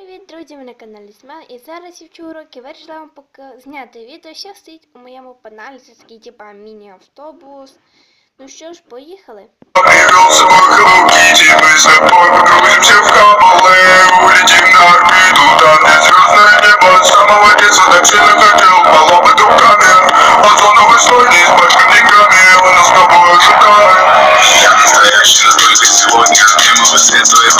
Привіт, друзі! Ви на каналі Смел і зараз я вчу уроки вирішила вам пока зняти відео, що стоїть у моєму каналі. Це такий типа міні-автобус. Ну що ж, поїхали. Привел собака Кити, мы с тобой погрузимся в кабалы Улетим на орбиту, там где звездное небо С самого детства так сильно хотел поломать руками Озоновый слой не с большими Он нас с тобой ожидает Я настоящий, настолько сегодня Мимо светлой города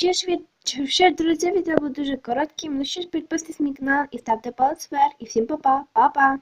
Ще ж від ще ж, друзі, відео було дуже коротким. Ну що ж, підписуйтесь на мій канал і ставте палець вверх. І всім па-па, па-па!